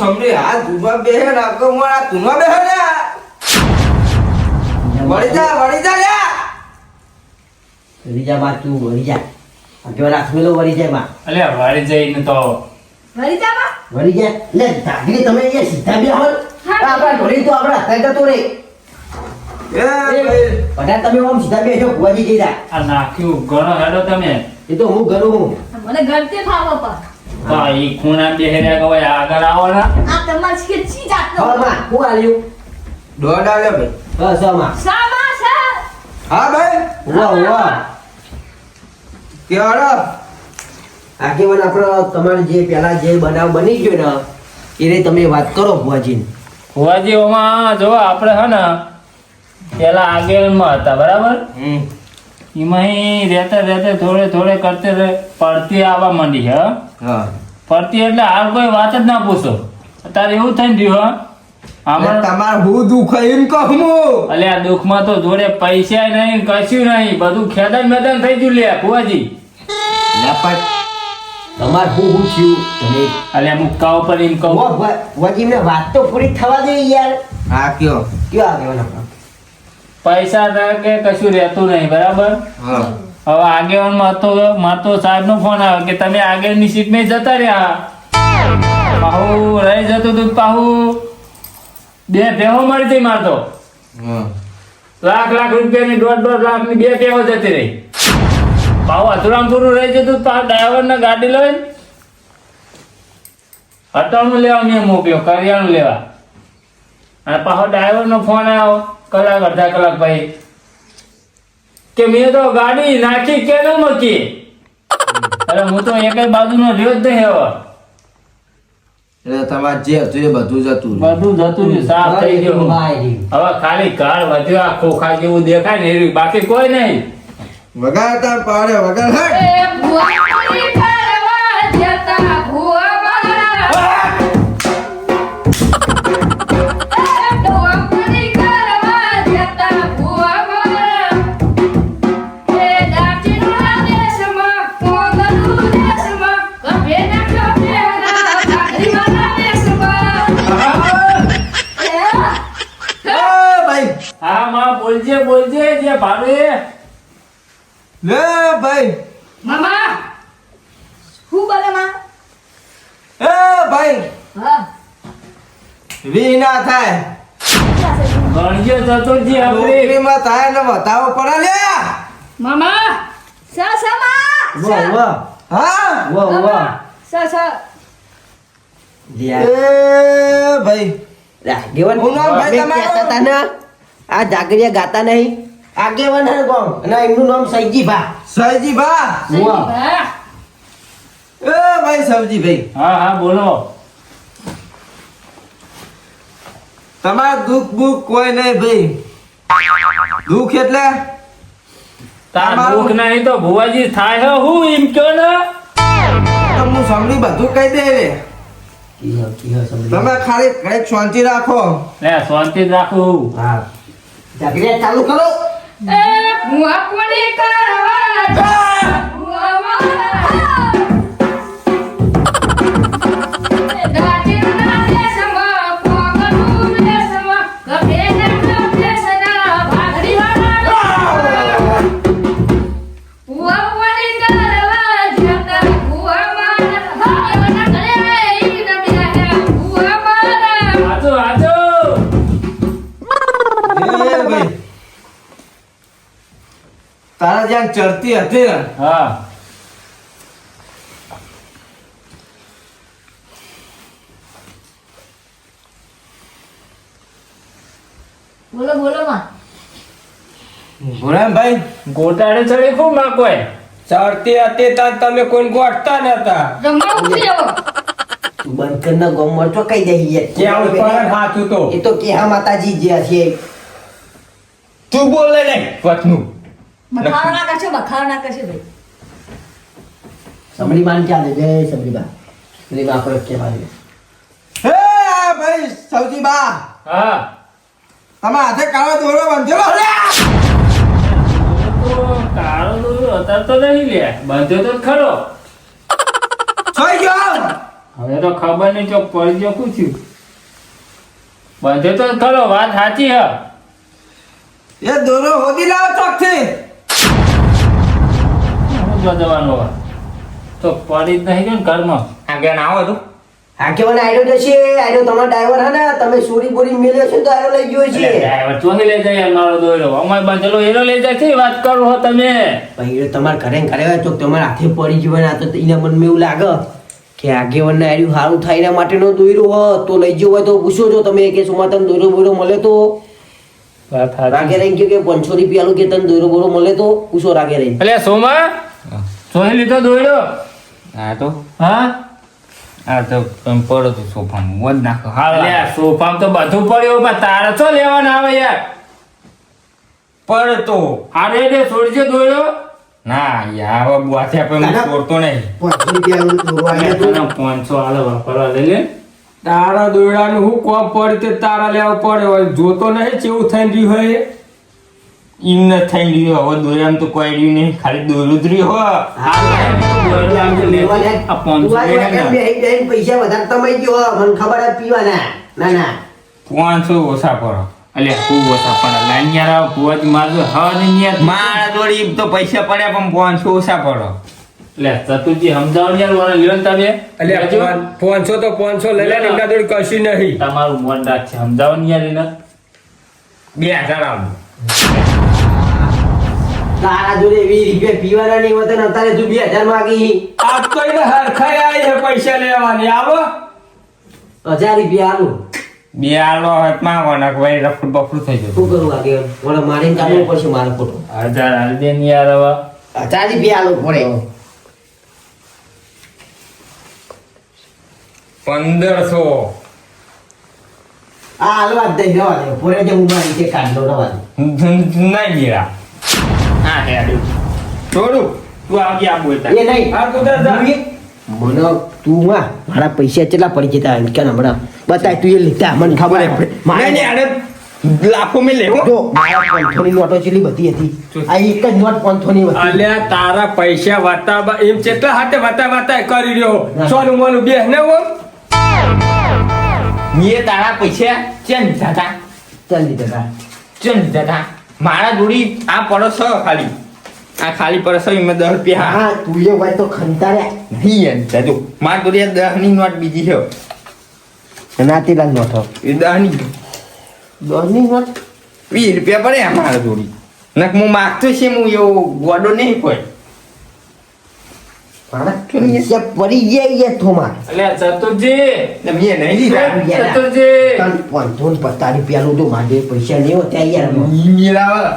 સમજી આ તુમાં બેહે નાકો મોડા તુમાં બેહે ને. વળી જા વળી જા લ્યા. વળી જા માં તું વળી જા. આગળ રાખમેલો વળી જાય માં અલ્યા વાળી જઈને તો વળી જાવા વળી જા. લે ધાગરી તમે અહીંયા સીધા બે હોલ આપણા ઢોળી તો આપણા હાથે જતો રે. બધા તમે આમ સીધા બેસો કુવાજી જઈ જા આ નાખ્યું ઘણો હેડો તમે. એ તો હું ઘરું મને ઘરથી ખાવા પણ. તો આ ખૂણા બેહર્યા ગવાય આગળ આવો ને. આ તમાર છે ચી જાતનો હા માં હું આલ્યું? દોડ આલે ભાઈ. બસ હવે માં? સામા છે હા ભાઈ? વાહ વાહ. કેવડો આગેવાન આપણો તમારે જે પેલા જે બનાવ બની ગયો ને એને તમે વાત કરો ભુવાજીને. ભુવાજી ઓમાં જો આપણે હે ને પેલા આગેવાનમાં હતા બરાબર? હમ. એમાં રહેતા રહેતે થોડે થોડે કરતે રહે પડતી આવવા માંડી હે હં? હા. પડતી એટલે હાલ કોઈ વાત જ ના પૂછો. અત્યારે એવું થઈ ગયું હા. એટલે આમાં હું દુખ એમ કહું હું. આ દુઃખમાં તો જોડે પૈસા નહીં કશું નહીં બધું ખેદાન મેદાન થઈ ગયું લે ભુવાજી. લે તમારે હું હું થયું? તમે અલે ઉપર એમ કહું. ભુવા- વાત તો પૂરી થવા દે યાર. હા કયો? કયો આપણો પૈસા ના કે કશું રહેતું નહીં બરાબર? હવે આગેવાનમાં તો માતો સાહેબનો ફોન આવ્યો કે તમે આગળની સીટમાં જતા રહ્યા. પાહુ રહી જતું તું પાહુ બે ભેહો મળી હતી મારતો. લાખ લાખ રૂપિયાની દોઢ દોઢ લાખની બે ભેહો જતી રહી. પાહુ અથડામપુરું રહી જતું પાહુ ડ્રાઈવરને ગાડી લઈ. અટાણું લેવા મેં મોકલ્યો કરિયાણું લેવા. અને ડ્રાઈવર ડ્રાઈવરનો ફોન આવ્યો. કલાક અડધા કલાક પછી. કે મેં તો ગાડી નાખી કે ન મૂકી? અરે હું તો એક બાજુનો રહ્યો જ નહીં હવે. એટલે તમારે જે હતું એ બધું જતું બધું જતું રહ્યું સાફ થઈ ગયું. ભાઈ હવે ખાલી ઘર વધ્યો આ ખોખા જેવું દેખાય ને એ બાકી કોઈ નહીં. વગાડતા પાડે વગાડ. એ લે ભાઈ. મામા. હું બોલે માં? એ ભાઈ. હા. વી ના થાય. ગણજો જતો જે આપણે. નોકરીમાં થાય ને બતાવો પડે લે. મામા. સા સા માં. વાહ વાહ. હા? વાહ વાહ. સા સા. ભાઈ. નામ ભાઈ તમારું? આ જાગરિયા ગાતા નહીં. આગેવાન હે કોણ? અને એમનું નામ સૈજી ભા સહજી ભા એ ભાઈ સબજી ભાઈ હા હા બોલો. તમારે દુઃખ બુખ કોઈ નહીં ભાઈ. દુઃખ એટલે? તાર દુઃખ નહીં તો ભુવાજી થાય હે હું એમ કયો ને? તો હું સમડી બધું કહી દે રે સમજી. તમે ખાલી કંઈક શાંતિ રાખો. લે શાંતિ જ રાખું. હા. જાગરિયા ચાલુ કરો. એ તારા જ્યાં ચડતી હતી ને હા. બોલો બોલો માં. ભાઈ ગોટાળે ચડે ખૂબમાં કોઈ? ચડતી હતી તાર તમે કોઈ ગોઠતા નતા. જમવા ઉઠી આવો તું બંધ ના ગોમમાં તો કઈ દઈ યાર. ક્યાં ઉપર હાથું તો. એ તો કે હા માતાજી જે છે. તું બોલે નહીં વચનું બખારો ના કરશો બખારો ના કરશો ભાઈ. સમડી ક્યાં દે જય સમડી બા સમડી બા દે હે ભાઈ સૌજી બા. હા. તમે હાથે કાળો દોરો બાંધેલો. લે કાળો દોરો અત્યારે તો નહીં લે. બાંધ્યો તો ખરો. થઈ ગયો. હવે તો ખબર નહીં ચોક પડી જો પૂછ્યું થયું બધે તો ખરો વાત સાચી હ. એ દોરો હોદી લાવ ચોકથી. બદલવાનું હવે. તો પડી જ નહીં ગયો ને ઘરમાં. આગળ આવો તું. આગેવાન આયરો જશે આયરો તમારો ડ્રાઈવર હે ને તમે સુરી બોરી મેલ્યો છે તો આયરો લઈ ગયો છે. ડ્રાઈવર ચોથી લઈ જાય મારો દોયડો. અમાર બાજલો એનો લઈ જાય છે વાત કરો હો તમે. ભાઈ તમાર ઘરે ઘરે હોય તો તમાર હાથે પડી જવાય ને આ તો એના મનમાં એવું લાગે કે આગેવાનને આર્યું સારું થાય એના માટેનો દોયરો હો તો લઈ ગયો હોય તો પૂછો છો તમે કે સુમા તમને દોયરો બોયરો મળે તો? રાગે રહી ગયો કે પાંચસો રૂપિયાનું કે તને દોયરો બોરો મળે તો? પૂછો રાગે રહી એટલે સોમા ચોહી લીધો દોડ્યો હા તો? હા? આ તો તમે પડો તો સોફામાં. વધ નાખો. હા સોફામાં તો બધું પડ્યું પણ તારે શું લેવાના આવે યાર? પડતો. અરે રે છોડજે દોડ્યો ના યાર હવે બોથે આપણે હું છોડતો નહીં. પાંચસો હાલો વાપરવા લઈ લે. તારા દોયડાનું હું કોમ પડે તે તારા લેવા પડે હોય? જોતો નહીં કેવું થઈ રહ્યું હોય એમ થઈ રહ્યું હવે દોરામ તો કોઈ રહ્યું નહીં ખાલી દોયડું જ રહ્યું પૈસા વધારે કમાઈ ગયો મને ખબર જ પીવાના ના ના. પાંચસો ઓછા પડો અલ્યા ખૂબ ઓછા પડે લાઈન યાર મારજો. હવા નહીં મારા જોડી તો પૈસા પડ્યા પણ પાંચસો ઓછા પડો લે ચતુજી સમજાવો યાર મને લ્યો ને તમે. લેજો. પાંચસો તો પાંચસો લઈ લે, એમના જોડી કશું નહીં. તમારું મન રાખશે સમજાવો યાર એને. બે હજાર આવું તારા જોડે વીસ રૂપિયા પીવાના નહીં હોતા અત્યારે તું બે હજાર માગી. આજ તો એને હરખાઈ આવી છે પૈસા લેવાની આવો. હજાર રૂપિયા આલું. બે આલો હાથમાં કોના ભાઈ રફડ બફડ થઈ જતું શું કરું આગે મને મારીને કાઢવું પડશે મારો ફોટો. હજાર હાલ દે ને યાર હવે. હજાર રૂપિયા આલું પડે પંદરસો. આ હાલવા જ દઈ જવા દે. પોરે જે હું મારી તે કાઢ લો રવા દે. નહીં ગીરા. હા હેડ્યું છોડું. તું આવજે આ બોલતા? એ નહીં. હા, તું જા, જા. મને તું હા મારા પૈસા કેટલા પડી જતા એમ હમણાં. બતાય તું એ લીધા. મને ખબર મારે નહીં, આને લાખો મેં લેવો. જો મારા પાંચસોની નોટો ચેટલી બધી હતી. આ એક જ નોટ પાંચસોની હતી. અલ્યા તારા પૈસા વાતા એમ કેટલા હાથે વાતા વાતા કરી રહ્યો સોનું મોનું બે ને ઓ મેં તારા પૈસા ચેન દીધા હતા દીધા ચેન દીધા હતા મારા જોડી આ પડોશો ખાલી. આ ખાલી પડોશો એમાં દસ રૂપિયા. હા તું એ હોય તો ખંતાર્યા નહીં એમ જાજો મારા જોડી આ દસની નોટ બીજી છે. નાતીલાલ નોટો એ દસની દસની નોટ? વીસ રૂપિયા પડે આ મારા જોડી. નક હું માગતો છે હું એવો ગોડો નહીં કોઈ મારા પૈસા પડી ગયા યાર થોમાં એટલે ચતુરજી એટલે મેં નહીં લીધા ચતુરજી તન પાંચસો ને. પચાસ રૂપિયાનું તો મારે પૈસા નહીં હોતા યાર મેળાવા.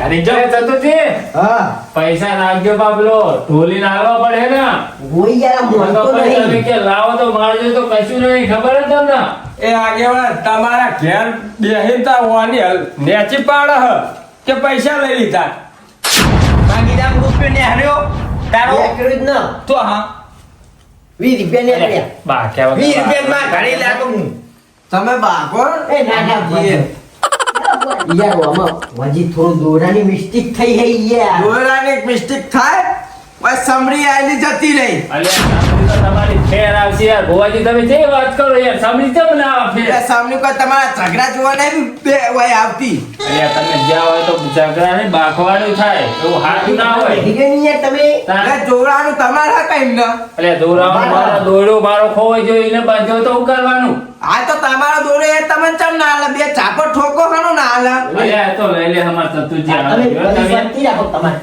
કરી એટલે હા. પૈસા નાખજો બાબલો ઢોલી નાખવા પડે ને. હોય યાર તો મળતો પછી તમે નહીં. કે લાવો તો મારજો તો કશું નહીં. ખબર જ તમને? એ આગેવાન તમારા ઘેર બેહીન તા વાની નેચી પાડ હ કે પૈસા લઈ લીધા? બાકી દામ રૂપિયો ને હાર્યો. તારો કર્યું જ ના. તો હા. વીસ રૂપિયા ને આપ્યા. બા કેવા વીસ રૂપિયા માં ઘરે લાગો હું. તમે બાકો એ ના ના. યાર આમાં હજી થોડું દોરાની મિસ્ટેક થઈ હે યાર. દોરાની મિસ્ટેક થાય? બસ સમરી આલી જતી રહી. અલ્યા તમારી ફેર આવશે યાર. ભુવાજી તમે જે વાત કરો યાર સાંભળી કેમ ના આવે ફેર? એટલે સામની તમારા ઝઘડા જોવા નહીં બે way આવતી. અલ્યા તમે જ્યાં હોય તો ઝઘડા ને બાખવાનું થાય. એવું હાથ ના હોય. ઠીક છે ને યાર તમે? એટલે જોડાનું તમારા કઈ ન. અલ્યા મારો દોરડો મારો ખોવાઈ ગયો એને બાંધ્યો તો હું કરવાનું? આ તો તમારો દોરો એ તમે ચમ ના આલે બે ચાપો ઠોકો ખરો ના આલે અલ્યા તો લઈ લે અમાર તો તું જો તમે વાતથી રાખો તમારે.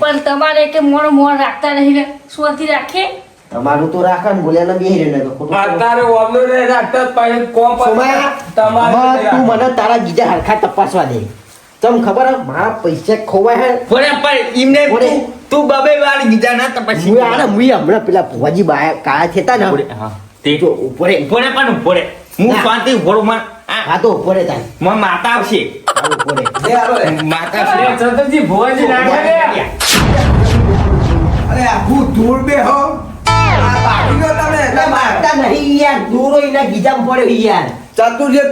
પણ તમારે કે મોણ મોણ રાખતા નહીં સોથી રાખે? તમારું તો રાખા ને બોલ્યા બે રહ્યો ને તો ખોટું અત્યારે ઓમનો રે રાખતા પછી કોમ સોમા, તું મને તારા ગીજા હરખા તપાસવા દે. તમ ખબર હે મારા પૈસા ખોવાય હે? પણ પણ એમને બોલે. તું- તું બબે વાળી બીજા ના તપાસી પછી આને મુઈ હમણાં પેલા ભુવાજી બાયા કાયા થેતા ને. હા તે તો ઉપરે. ઉપરે પણ ઉપરે. હું. શાંતિ ઉપરો માં આ હા તો ઉપરે તાન. માં માતા આવશે. હા, ઉપરે લે આવો લે. માતા આવશે. ચતુરજી ભુવાજી નાખે લે. અરે આખું ધૂળ બે હો. આ બાકી ગયો તમે એટલે મારતા નહીં યાર. દૂરો એના ગીજામ પડ્યો યાર. ચતુર જે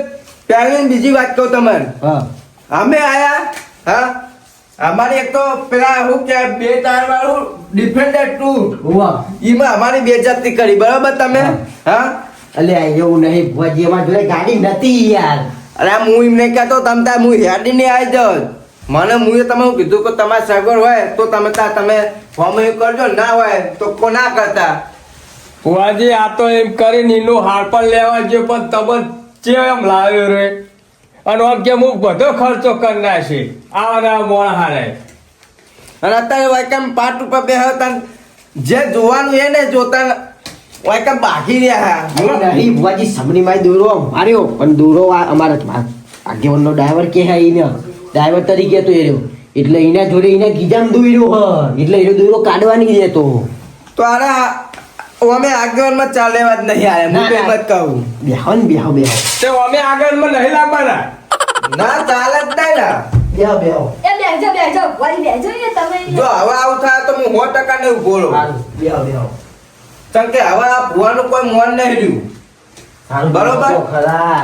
પહેલી ને બીજી વાત કહું તમારે હા. અમે આયા હા. અમારી એક તો પેલા શું કે બે ટાયર વાળું ડિફેન્ડર ટુ વાહ એમાં અમારી બેજતી કરી બરાબર તમે? હા. અલ્યા એવું નહીં ભુવાજી અમાર જોડે ગાડી નથી યાર. અરે હું એમને કહેતો તમે તાર હું હેડી ને આવી જાઉં મને મુએ તમે હું કીધું કે તમારે સગવડ હોય તો તમે તાર તમે ફોર્મ એવું કરજો ના હોય તો કો ના કરતા. ભુવાજી આ તો એમ કરીને એનું હાડપણ લેવા ગયો પણ તમે ચેમ લાવ્યો રે? અને આમ કે હું બધો ખર્ચો કરી નાખી આવના મોણ હારે. અને અત્યારે વાયકામ પાટ ઉપર બે હતા જે જોવાનું એને ને જોતા કે બાકી રહ્યા? નહીં ભુવાજી સમની માં દોરો માર્યો. પણ દોરો આ ભાગ્યવન નો ડ્રાઈવર કે હે ઈને? ડ્રાઈવર તરીકે તો એ રહ્યો. એટલે એના જોડે એના ગીજામ દોર્યો હ. એટલે એનો દોરો કાઢવાની દેતો તો અરે અમે આગેવાનમાં ચાલેવા જ નહીં આયા. હું એમ જ કહું. બેહો ને બેહો બેહો. તે અમે આગળમાં નહીં લાગવાના ના ચાલે જ નહીં ના બેહો બેહો. એ બેહજો બેહજો. વળી બેહજો ને તમે જો હવે આવું થાય તો હું 100% નહીં બોલો સારું. બેહો બેહો. કારણ કે હવે આ ભુવાનું કોઈ મન નહીં રહ્યું. બરોબર. ખરા.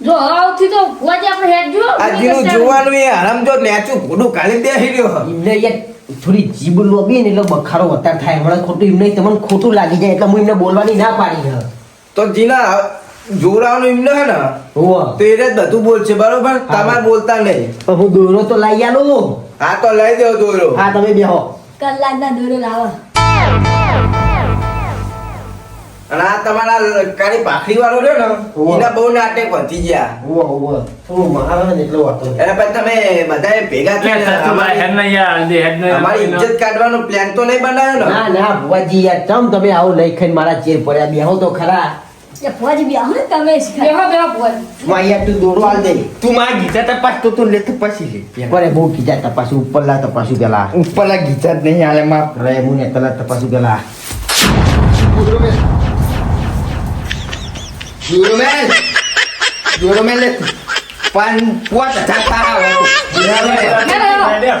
જો આવતી તો ભુવાજી આપણે હેડ જો આ જેનું જોવાનું એ હરામ જો નેચું ભૂડું કાઢી બેસી રહ્યો. એટલે એ થોડી જીભ લોબી ને એટલે બખારો વધારે થાય. હમણાં ખોટું એમ નહીં તમને ખોટું લાગી જાય એટલે હું એમને બોલવાની ના પાડી હે. તો જીના જોરાવાનું એમને હે ને હોવ. તો એ જ બધું બોલશે બરોબર? તમારે બોલતા નહીં. હું દોરો તો લઈ આલો. હા તો લઈ દેવો દોરો. હા તમે બેહો. કલાક ના દોરો લાવો. અને આ તમારા કાળી ભાખરી વાળો રહ્યો ને એના બહુ નાટક વધી ગયા. હોવ હોવ થોડું મહારાજ એટલો હતો. એટલે પછી તમે બધાએ ભેગા થયા થઈને અમારી યાર, હલ્દી હેડ નહીં. અમારી ઇજ્જત કાઢવાનો પ્લાન તો નહીં બનાવ્યો ના? ને ના ભુવાજી યાર ચમ તમે આવું લઈ ખાઈને મારા ચેર પડ્યા બેહો તો ખરા. એ ભુવાજી ને તમે બેહો બેહો ભુવાજી માં તું દોરો આલ દે. તું મારા ગીતા તપાસ તો તું લેતો પછી લે. પરે બહુ કીધા તપાસું ઉપરલા તપાસું પેલા. ઉપરના ગીતા જ નહીં હાલે માં રે હું ને તલા તપાસું પેલા. યુરોમેન યુરોમેન લે પાન પોત જાતા આવે.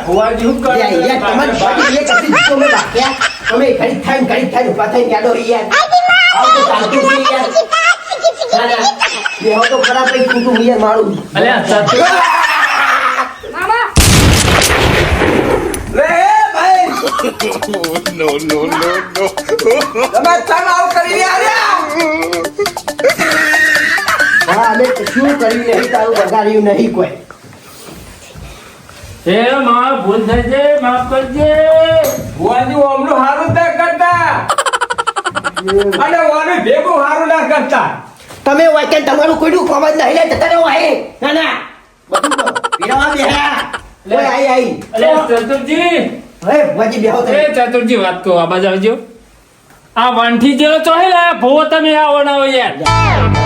ભુવાજી શું કરે? યાર તમારી એક હતી જીતો મેં તમે ઘડી થાય ઘડી થાય ઊભા થઈને યાદો યાર ના તમે તમે આવું કરી રહ્યા હા અમે શું કર્યું નહીં તારું બગાડ્યું નહીં કોઈ. હે માં ભૂલ થઈ છે માફ કરજે. ફુવાજી ઓમનું હારું ના કરતા. અને ઓને ભેગું હારું ના કરતા. તમે વાક્ય તમારું કોઈનું કોમ જ નહીં. લે જતા રહો હે ના ના. પીરાવા બે લે. આઈ આઈ. અરે ચતુરજી હવે ભુવાજી બેહો તમે. ચતુરજી વાત કહો આ બાજુ આવજો. આ વંઠી જેલો ચોહે લે ભૂવો તમે ના યાર.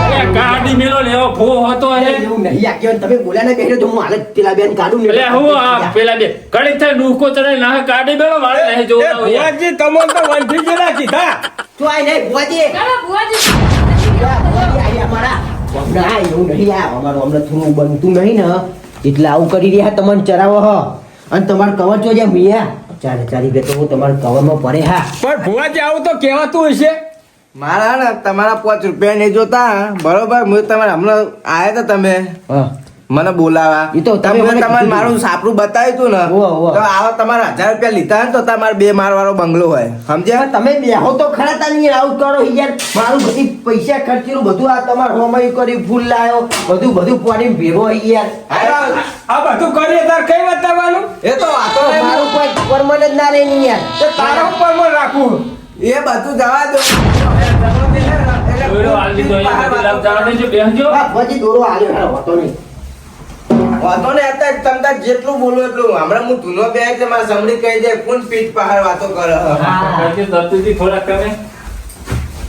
અલ્યા, ગાડી મેલો લેવો ભૂવો હતો હે. એવું નહીં આક્યો તમે બોલ્યા ને કહ્યું તો હું હાલત પેલા બેન કાઢું ને એટલે હું આ પેલા બે કડી થાય ડૂકો ચડે ના ગાડી મેલો વાળે નહીં એ યાર. ફુવાજી તમને તો વંઠી જેલા કીધા તો આઈ નહીં ભુવાજી. ચાલો ભુવાજી. ભુવાજી આઈ અમારા. ના એવું નહીં આ અમારું અમને થોડું બનતું નહીં ને. એટલે આવું કરી રહ્યા તમને ચરાવો હ. અને તમારે કવર જો જ્યાં મિયા. ચાલે ચાલી ગયો તો હું તમારા કવરમાં પડે હા. પણ ભુવાજી આવું તો કહેવાતું હશે મારા ને તમારા પાંચ રૂપિયા નહીં જોતા બરોબર? હું તમારે હમણાં આવ્યા હતા તમે. હા. મને બોલાવા. એ તો તમે તમારે મારું સાપરું બતાવ્યું હતું ને. તો આવો તમારા હજાર રૂપિયા લીધા ને તો તમારે બે માર વાળો બંગલો હોય. સમજ્યા? તમે બેહો તો ખરા તાની આવું કરો યાર. મારું બધી પૈસા ખર્ચેલું બધું આ તમારે હોમય કર્યું ફૂલ લાયો બધું બધું પાડી ભેગો યાર. આ બધું કરીએ તાર કઈ બતાવવાનું એ તો આ તો. મારું કોઈ પરમનન્ટ ના રહે નહીં યાર. તો તારા ઉપરમાં રાખું. એ બધું જવા દો. દોરો હાલ દીધો એ બધી દેજો, બેસજો. હા પછી દોરો આલ્યો હોતો નહીં. વાતો ને અત્યારે તમ તાર જેટલું બોલો એટલું. હમણાં હું ધૂનો બે એટલે મારા સમડી કહી દે કોણ પીઠ પહાડ વાતો કરે? કરજો, દત્તુજી થોડા તમે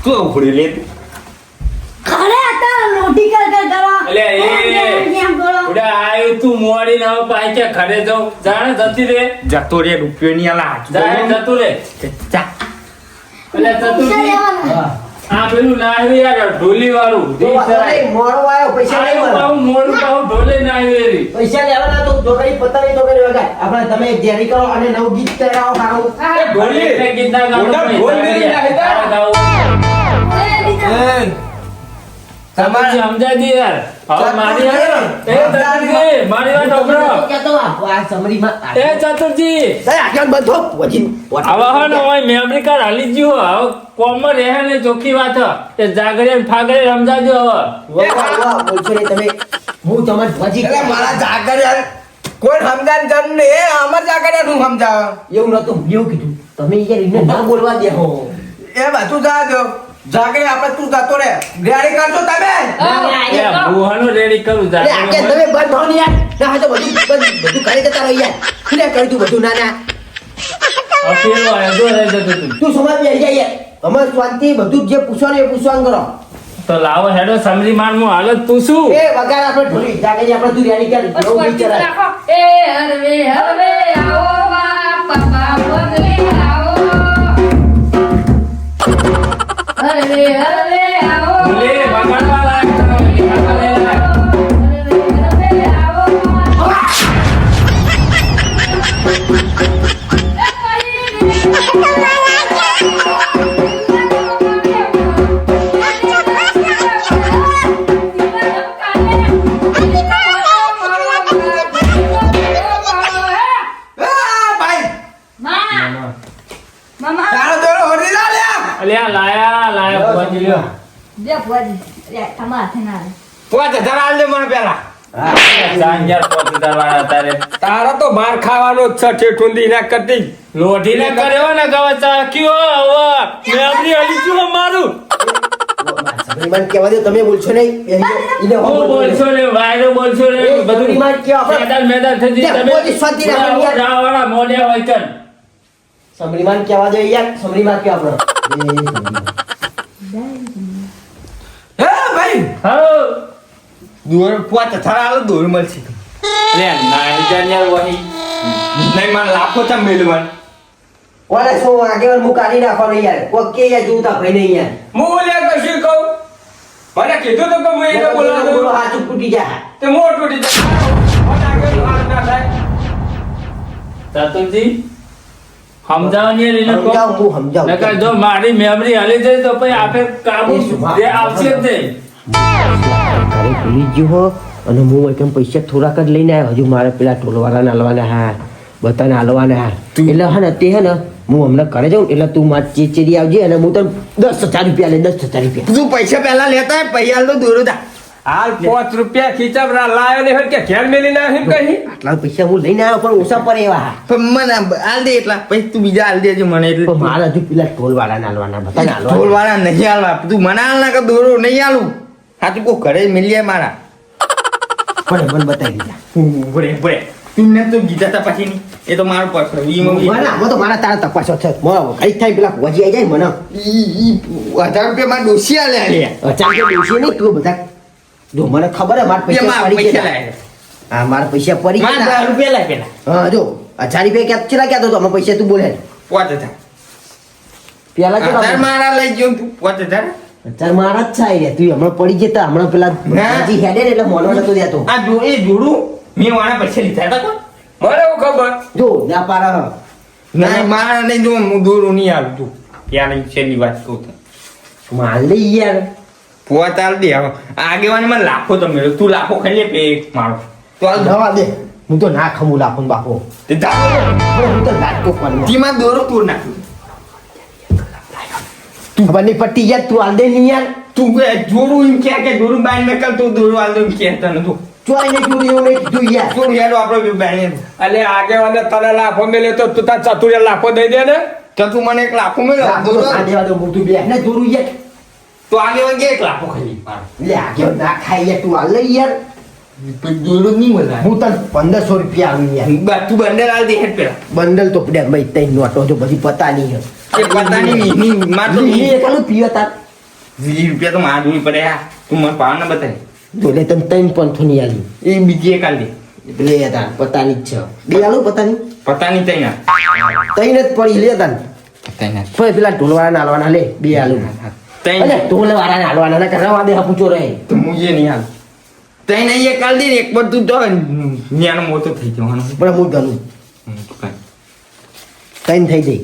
તું ઉપડી લે. ખરે હતા રોટી કર કર કરવા અલ્યા, એ. ઉડા આયો તું મોડી ના પાઈ ખરે ઘરે જાઉં? જાણે જતી રે. જતો રે રૂપિયો ની આલા જાણે જતો રે. ચા એટલે આ પેલું ના આવ્યું યાર ઢોલી વાળું મોડો આવ્યો પૈસા નહીં મળે. મોડું પાછું ઢોલે ના આવ્યું. પૈસા લેવાના તો જોડણી પતાવી તો કરી આપણે તમે જેરી કરો અને નવ ગીત સારું. ઢોલી ઢોલ નહીં નહીં યાર. તમારે- સમજાય દી યાર. હવે મારી એ ચતુરજી મારી વાત સાંભળો. કહેતો આ આ સમરીમાં એ ચતુરજી સાહેબ આગળ બંધો વજી હવે હે ને ઓય હાલી ગયું હવે રહે ને ચોખ્ખી વાત એ જાગરે ને ફાગરે સમજાજો હવે. વાહ, વાહ, વાહ, તમે. હું તમારે વજી મારા જાગરિયા કોઈ સમજાણ જરૂર નહીં. એ અમાર જાગરિયા નું સમજાવ? એવું નતું એવું કીધું. તમે યાર એને ના બોલવા દેહો એ બાજુ જા દો જાગરે આપણે તું જતો રે રેડી કરજો તમે? એ રેડી કરું અરે કે તમે બંધ હો ને યાર. ના તો બધું બધું કરી દેતા રહી યાર. ખુલે કરી તું બધું ના ના. અફેરો હેડો રહી જતો તું. તું સમાજ બેસી જાય યાર. અમારે શાંતિ બધું જે પૂછવાનું એ પૂછવાનું કરો. તો લાવો હેડો સમરી માર હું હાલત પૂછું. એ વગાર આપણે ઢોલી. જાગે આપણે તું રેડી કર. બસ વિચાર એ હરવે હરવે આવો બાપા બાપરે આવો. હરવે હરવે આવો. અલ્યા લાયા લાયા ભુવાજી લ્યો. દે ભુવાજી. લે તમારા હાથે ના. પાંચ હજાર આલ દે મને પેલા. તારે. તારા તો માર ખાવાનો જ છે ઠેઠુંદી ના કરતી. લોઢીને કર્યો ને ગવા હલી મારું સબરીમાન કહેવા દો તમે બોલશો નહીં? એને- હો બોલશો રે વાયરો બોલશો બધું સબરીમાન કયો આપણે- મેદાન મેદાન થઈ ત્યાં તમે બોલી શાંતિ રાખો યાર. રાવણા મોઢિયા હોય કન સમરીમાન કહેવા દો યાર સમરીમાન કે આપણો. હે લે ઓલે શું આગેવાન મુ કાઢી નાખવાનો યાર કોક કે યાર જોતા ભાઈ નહીં યાર હું. ઓલ્યા કશું કહું મને કીધું તો કે બોલાવું હાથ ફૂટી જાય તે મોટું ટી મને આગળ વાત ના થાય ચાતુરજી સમજાવવાની હું સમજાવું નકર જો મારી મેમરી હલી જાય તો પછી આપે કાબુ? જે આવશે જ નહીં. ઘરે ભૂલી ગયો હો. અને હું એકમ પૈસા થોડાક જ લઈને આવ્યો. હજુ મારે પેલા ટોલવાળાને હાલવાના હા બધાને હાલવાના હા એટલે હા ને તે હે ને હું હમણાં ઘરે જાઉં એટલે તું માર ચેચેરી આવજે અને હું તને દસ હજાર રૂપિયા લે દસ હજાર રૂપિયા. તું પૈસા પહેલા લેતા પૈસા તો દોરો દા. હાલ પાંચ રૂપિયા ખીચામાં લાયો ને કે ઘેર મેલી ના હિમ કહી? આટલા પૈસા હું લઈને આવ્યો પણ ઓછા પર એવા. પણ મને આલ દે એટલા. પછી તું બીજા હાલ દેજે મને એટલે. મારા હજુ પેલા ટોલવાળાને હાલવાના બધાને ઢોલ હાલવાના વાળા નહીં હાલવા તું મને આલ ના કર દોરો નહીં આલું. હા તું કોઈ ઘરે મિલી મારા. પણ મને બતાવી દીધા. ભરે ભરે તું ને તો ગીતા તા પછી એ તો મારો પર્સનલ ઈ મમ્મી મને તો મારા તારા તપાસો છે. મારો કઈ થાય પેલા વજી આવી જાય મને. હજાર રૂપિયા માં ડોસી આલે આલે રૂપિયા દેશે નહીં તું બધા જો મને ખબર હે માર પૈસા પડી ગયા. હા મારા પૈસા પડી ગયા. દસ રૂપિયા લાય પેલા. હા જો હજાર રૂપિયા ક્યાં ચલા ક્યાં તો અમે પૈસા તું બોલે. હજાર. પેલા હજાર કેટલા મારા લઈ ગયો તું હજાર. હજાર મારા જ થાય તું હમણાં પડી જતા હમણાં પેલા હજી હેડે એટલે મોનો નતો દેતો આ જો એ જોડું મેં વાણા પૈસા લીધા હતા કોણ? મને એવું ખબર. જો ના પારા ના મારા નહીં જો હું દોરું નહીં આવતું ત્યાં નહીં છેલ્લી વાત કહું તો માલ લઈ યાર. પોત આલ દે હવે. આગેવાની માં લાખો તો તું લાખો ખાઈ લે પે મારો. તો આ દવા દે. હું તો ના ખમું લાખો બાપો. તે હું તો નાટકો કરું તેમાં દોરો તું નાખ્યું ખબર નહીં પડતી યાર તું આલ દે નહીં યાર. તું કે જોડું એમ કે કે જોડું બાઈ મેં કલ તું દોરો આલ દો એમ કે તને તું ને તું કીધું યાર. તને લાફો મેલે તો તું તાર ચતુરિયા લાફો દઈ દે ને. તો તું મને એક લાખો મેળવ. લાખો તો ના દેવા દો હું તું ને જોરું યાર. તો આગેવાન કે એક લાખો ખાઈ લે આગળ ના ખાઈ યાર તું આલ લઈ યાર. દોરું નહીં મળે હું તને પંદરસો રૂપિયા આલું યાર. તું બંડલ આલ દે પેલા. બંડલ તો પડ્યા ભાઈ તઈ નોટો જો બધી પતા નહીં એ પતાની ની ની માર તો એ એકાલું પીવે તાર. વીસ રૂપિયા તો મારા જોઈ પડે આ તું મને પાવ ના બતાય લે તને તૈન પંથો ની આલી. એ બીજી એક આલ લે તાર પતાની જ છે. બે આલું પતાની? પતાની તઈ ના. તૈન જ પડી લે તાર. તઈ ના પેલા લે બે આલું. તઈ તું ઢોલવાળાને હાલવાના ના કરવા દે પૂછો રહે. તો નહીં હાલ. તઈ નહીં એક આલ દે એક પર તું ન્યાનો મોટો થઈ જવાનો પણ હું ગણું તૈન થઈ જઈ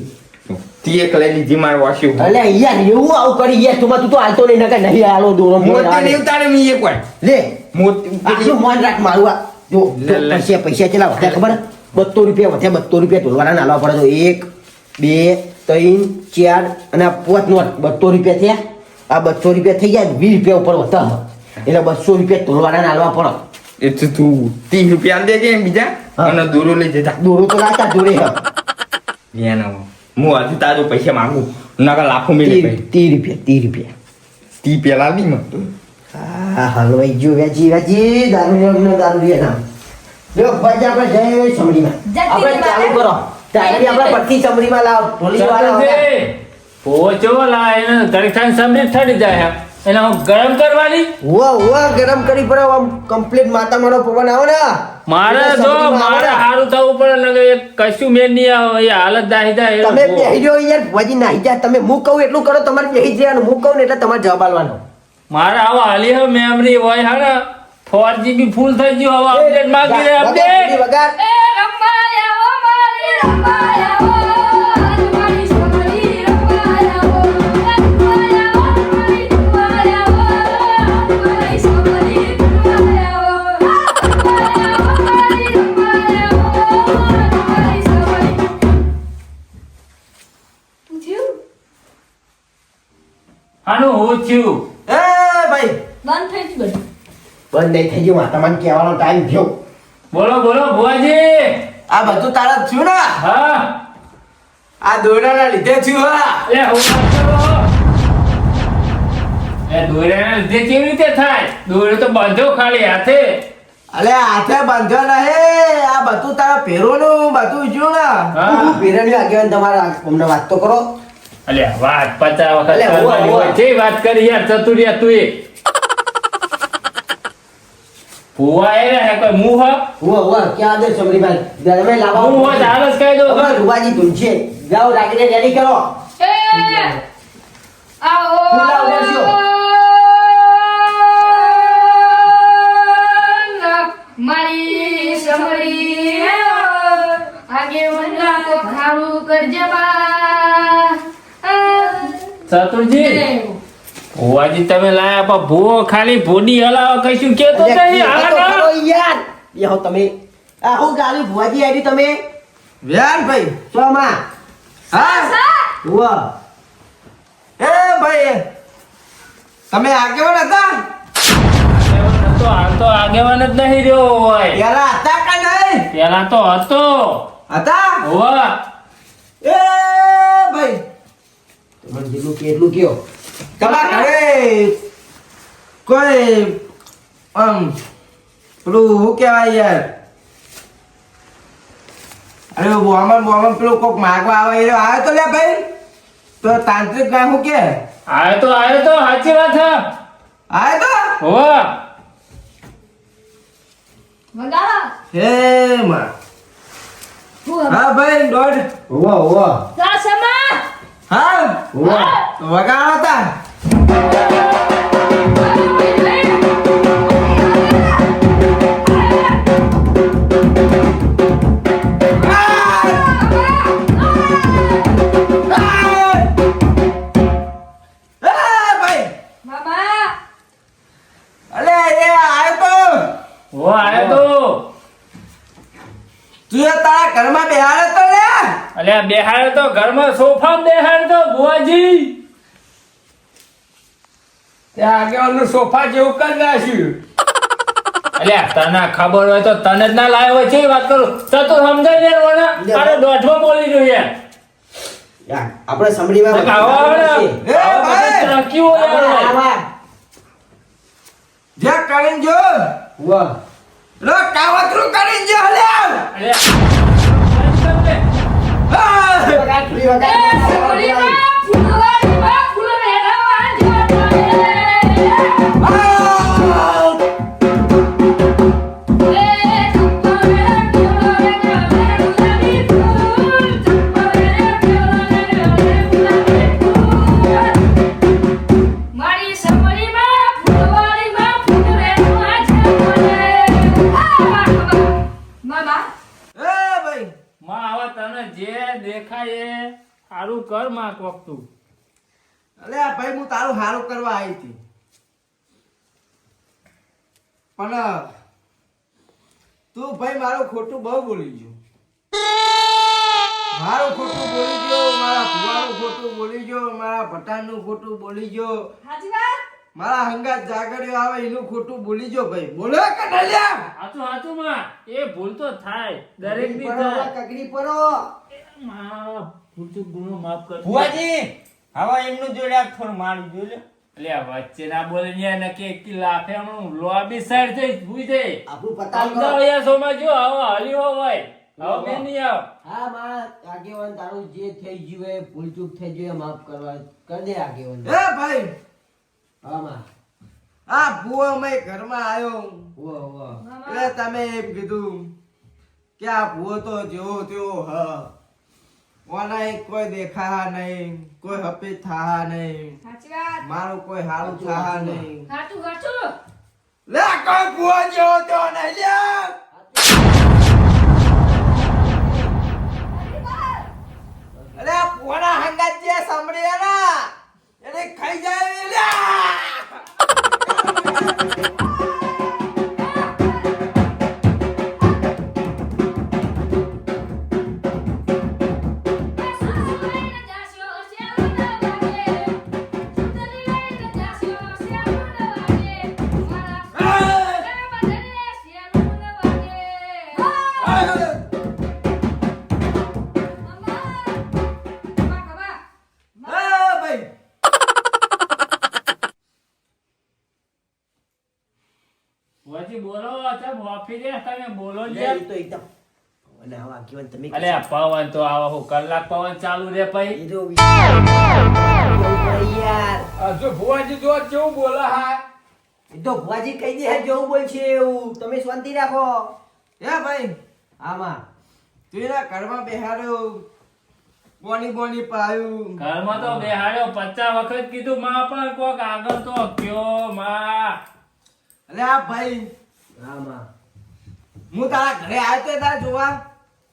તી એક લઈ લીધી મારે વાસ્યું અલે યાર એવું આવું કરી યાર તું તું તો હાલતો નહીં નકર નહીં હાલો દોરો મોતી નહીં ઉતારે મી એક વાર. લે મોતી આટલું મન રાખ મારું આ. જો. પૈસા પૈસા ચલા વધ્યા ખબર? બત્તો રૂપિયા વધ્યા બત્તો રૂપિયા ઢોલવાના નાલવા પડે તો એક બે ત્રણ ચાર અને પાંચ નોટ બત્તો રૂપિયા થયા. આ બસો રૂપિયા થઈ ગયા વીસ રૂપિયા ઉપર વધતા એટલે બસો રૂપિયા તોલવાના નાલવા પડે. એ તો ત્રીસ રૂપિયા દેજે બીજા અને દોરો લઈ જતા દોરો તો લાતા દોરે હું. હજુ તારો પૈસા માંગુ. નકર લાખો મિલે ત્રીસ રૂપિયા ત્રીસ રૂપિયા. તી પેલા નહીં મને હા હલવાઈ ગયો વેચી વેચી દારૂ ને દારૂ લે ના જો ભાઈ આપણે જય સમડીમાં જતી આપણે ચાલુ કરો. તારી આપણે પડતી સમડીમાં લાવ. પોલીસવાળા પોચો લા એને થઈને સમજી ઠરી જાય એને હું ગરમ કરવાની હુઆ હુઆ ગરમ કરી પડે આમ કમ્પ્લીટ માતા મારો પવન આવે ને મારે તો જો મારે હારું થવું પડે ને કે કશું મેં નહીં આવે એ હાલત દાહી જાય તમે બેહી રહ્યો યાર ભુવાજી નાહી જાય તમે હું કહું એટલું કરો તમારે બેહી જાય અને હું કહું ને એટલે તમારે જવાબ આલવાનો મારે આવો હાલી હવે મેમરી હોય હા ને ફોર જીબી ફૂલ થઈ ગયું હવે અપડેટ માંગી રહ્યા. અપડેટ વગર એ રંબાયા ઓ મારી રંબાયા હું થયું? એ ભાઈ. બંધ થઈ ગયું બંધ. નહીં થઈ ગયું તમારે કહેવાનો ટાઈમ થયો. બોલો બોલો ભુવાજી. આ બધું તારા થયું ને? હા. આ દોરાના લીધે થયું હા. એ એ દોર્યાના લીધે કેવી રીતે થાય? દોરો તો બાંધો ખાલી હાથે. અલે હાથે બાંધ્યો હે આ બધું તારા નું બધું થયું ને. હા પેરાની આગેવાન તમારા અમને વાત તો કરો. અલ્યા વાત પચાસ વખત હોવા, કરવાની હોય હોવા. વાત કરી યાર ચતુરિયા તું એ. ભુવા એ રહે કોઈ મુહ? હુઆ ક્યાં દે સમડીમાં તમે લાવો. મુહ જ કહી દો. હવે રૂવાજી ધૂન છે જાઓ રાખીને રેડી કરો. એ! આવો ખુલ્લા ઉડ્યા મારી સમરી આગે વંદા તો ખારું કરજે બા ચતુરજી ભુવાજી તમે લાયા પણ ભુવો ખાલી ભૂડી હલાવો કશું કેતો અલ્યા, નહીં તો હાલો યાર. યાહો તમે આ હું ગાલી ભુવાજી આવી તમે? વ્યાન ભાઈ સોમાં. હા? હુઆ એ ભાઈ તમે આગેવાન હતા? તો આ તો આગેવાન જ નહીં રહ્યો હોય. પેલા હતા કે નહીં? પેલા તો હતો. હતા? હોવા. એ ભાઈ તમને જેટલું કે એટલું કયો તમારા ઘરે કોઈ આમ પેલું શું કહેવાય યાર? અરે બોમન બોમન પેલું કોક માગવા આવે એ આવે તો લે ભાઈ. તો તાંત્રિક ભાઈ શું કે આયો તો આવે તો સાચી વાત હા. આવે તો? હોવા. હે માં. હા ભાઈ દોડ. હુઆ હુઆ રાસમા હા હુઆ વગાડો તા એ એ આવ્યો તો. આયો તો. તું તારા ઘરમાં બેહાડે તો લે. અલ્યા બેહાડ્યો તો ઘરમાં સોફા બેહાડ્યો. તો ભુવાજી ત્યાં સોફા જેવું કરી નાખ્યું અલ્યા તને ખબર હોય તો તને જ ના લાવ્યો હોય છે વાત કરું તો તું સમજાય ને વણા અરે દોઢમાં બોલી રહ્યો યાર યાર આપણે સમડીમાં આવો આવે ને એ આવો ભાઈ! બધું ચાખ્યું હોય યાર. આવા જે કરીને જો હુઆ લો કાવતરું કરીને જો! વગાડ, કોક તું અલે આ ભાઈ હું તારું હારું કરવા આવી હતી. પણ તું ભાઈ મારું ખોટું બહુ બોલી ગયો. મારું ખોટું બોલી ગયો મારા ભુવાનું ખોટું બોલી ગયો મારા ભટાણનું ખોટું બોલી ગયો. મારા હંગાત જાગડ્યો આવે એનું ખોટું બોલી જો ભાઈ. બોલો કે ઢલ્યા હાચું હાચું માં. એ ભૂલ તો થાય. દરેકની પરો, થાય. કકડી પરો માં ગુનો માફ કર. ભુવાજી હવે એમનું જોડે આ થોડું મારું જોઈ એટલે વચ્ચે ના બોલે ને ને કે લાફે હમણાં લોબી સાઈડ થઈ ભૂઈ થઈ આપણું પતાવ કરો. સોમાં જો હવે હલ્યો હોય. હવે મેં નહીં આવ. હા માં આગેવાન તારું જે થઈ ગયું એ ભૂલ થઈ ગયું માફ કરવા કર દે આગેવાન. હે ભાઈ! હા માં આ ભૂવો મેં ઘરમાં આવ્યો વો વો એટલે તમે એમ કીધું કે આ ભૂવો તો જેવો તેવો હ. ઓના કોઈ દેખા નહીં કોઈ હપી થા નહીં. સાચી વાત. મારું કોઈ હારું થા નહીં. સાચું સાચું લે કોઈ કુવા જેવો તો નહીં લે. અરે ભૂવાના હંગાત જે સાંભળ્યા ના એને ખાઈ જાય અને આવા આગેવાન તમે અલે પવન તો આવા હું કલાક પવન ચાલુ રે ભાઈ. એ પડે યાર. જો ભુવાજી જો કેવું બોલે હા? એ તો ભુવાજી કહી દે જેવું બોલ છે એવું. તમે શાંતિ રાખો. હે ભાઈ આમાં તેરા કરવા ઘરમાં બેહાડ્યો બોની બોની પાયું. ઘરમાં તો બેહાડ્યો પચાસ વખત કીધું માં પણ કોક આગળ તો કયો માં. અલે આ ભાઈ આમાં હું તારા ઘરે આવ્યો તો તારે જોવા?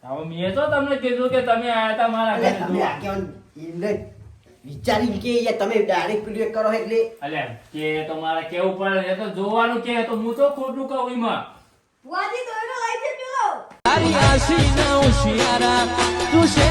હવે મેં તો તમને કીધું કે તમે આયા હતા મારા ઘરે. તમે. આગેવાન એમને વિચારી કે યાર તમે ડાયરેક્ટ પેલું કરો એટલે. અલે કે તો મારે કેવું પડે? એ તો જોવાનું કે તો હું તો ખોટું કહું એમાં. વાજી તો એનો લાઈફ છે પેલો. તારી આશી ના હોશિયારા તું છે